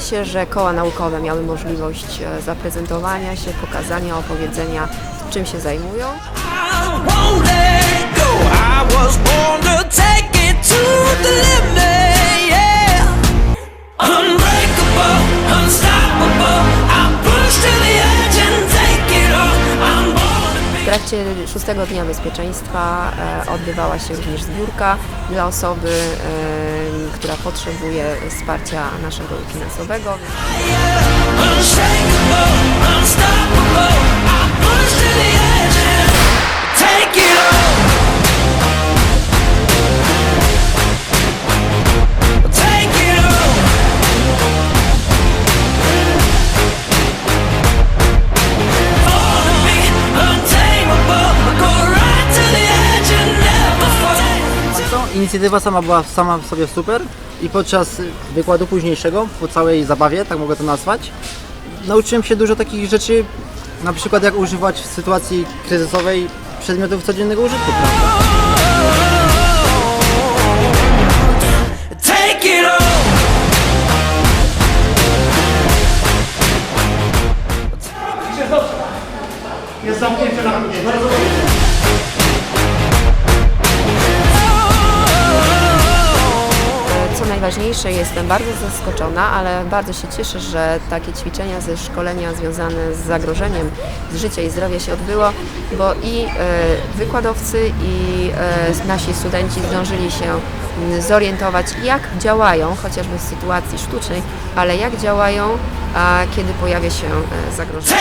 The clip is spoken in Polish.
się, że koła naukowe miały możliwość e, zaprezentowania się, pokazania, opowiedzenia, czym się zajmują. W trakcie szóstego dnia bezpieczeństwa e, odbywała się również zbiórka dla osoby, e, która potrzebuje wsparcia naszego finansowego. Inicjatywa sama była sama w sobie super i podczas wykładu późniejszego, po całej zabawie, tak mogę to nazwać, nauczyłem się dużo takich rzeczy, na przykład jak używać w sytuacji kryzysowej przedmiotów codziennego użytku. Prawda? Take it all. Co najważniejsze, jestem bardzo zaskoczona, ale bardzo się cieszę, że takie ćwiczenia ze szkolenia związane z zagrożeniem życia i zdrowia się odbyło, bo i e, wykładowcy, i e, nasi studenci zdążyli się mm, zorientować, jak działają, chociażby w sytuacji sztucznej, ale jak działają, kiedy pojawia się e, zagrożenie.